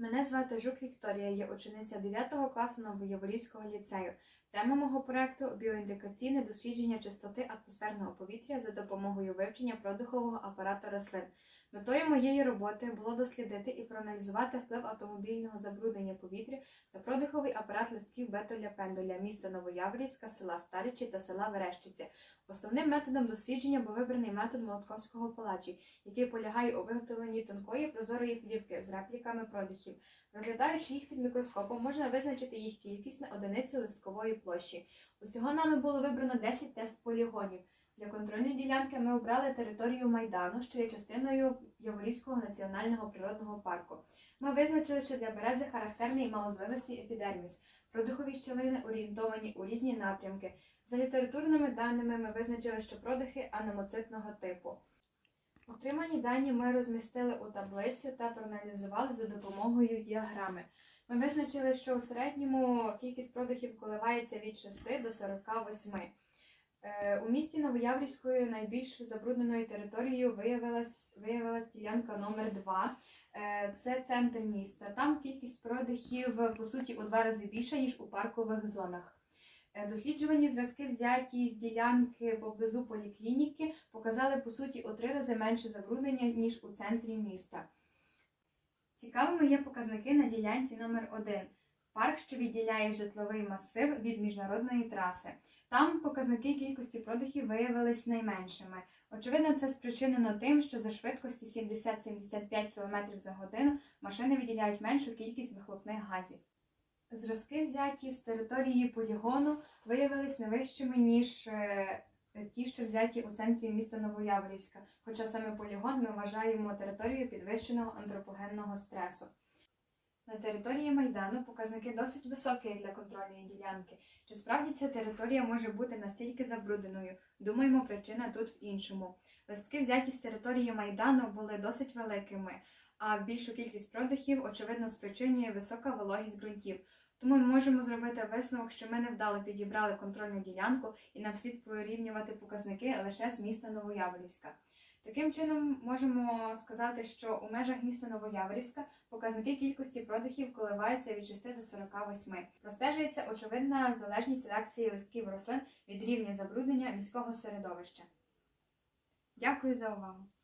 Мене звати Жук Вікторія, я учениця 9 класу Новоєволівського ліцею. Тема мого проекту біоіндикаційне дослідження чистоти атмосферного повітря за допомогою вивчення продихового апарату рослин. Метою моєї роботи було дослідити і проаналізувати вплив автомобільного забруднення повітря на продиховий апарат листків бетоля пендоля міста Новояворівська, села Старичі та села Верещиця. Основним методом дослідження був вибраний метод молотковського палачі, який полягає у виготовленні тонкої прозорої плівки з репліками продихів. Розглядаючи їх під мікроскопом, можна визначити їх кількість на одиницю листкової площі. Усього нами було вибрано 10 тест-полігонів. Для контрольної ділянки ми обрали територію Майдану, що є частиною Яворівського національного природного парку. Ми визначили, що для берези характерний малозвивистий епідерміс. Продихові щілини орієнтовані у різні напрямки. За літературними даними ми визначили, що продихи аномоцитного типу. Отримані дані ми розмістили у таблицю та проаналізували за допомогою діаграми. Ми визначили, що у середньому кількість продихів коливається від 6 до 48. Е, У місті Новояврівською найбільш забрудненою територією виявилась, виявилась ділянка номер 2 Е, Це центр міста. Там кількість продихів по суті у два рази більша, ніж у паркових зонах. Е, Досліджувані зразки, взяті з ділянки поблизу поліклініки, показали по суті у три рази менше забруднення, ніж у центрі міста. Цікавими є показники на ділянці номер 1 парк, що відділяє житловий масив від міжнародної траси. Там показники кількості продихів виявились найменшими. Очевидно, це спричинено тим, що за швидкості 70-75 км за годину машини виділяють меншу кількість вихлопних газів. Зразки, взяті з території полігону, виявились не вищими, ніж е, ті, що взяті у центрі міста Новояворівська, хоча саме полігон ми вважаємо територією підвищеного антропогенного стресу. На території Майдану показники досить високі для контрольної ділянки. Чи справді ця територія може бути настільки забрудненою? Думаємо, причина тут в іншому. Листки, взяті з території Майдану, були досить великими, а більшу кількість продихів, очевидно, спричинює висока вологість ґрунтів. Тому ми можемо зробити висновок, що ми невдало підібрали контрольну ділянку і нам слід порівнювати показники лише з міста Новояворівська. Таким чином, можемо сказати, що у межах міста Новояворівська показники кількості продихів коливаються від 6 до 48. Простежується очевидна залежність реакції листків рослин від рівня забруднення міського середовища. Дякую за увагу!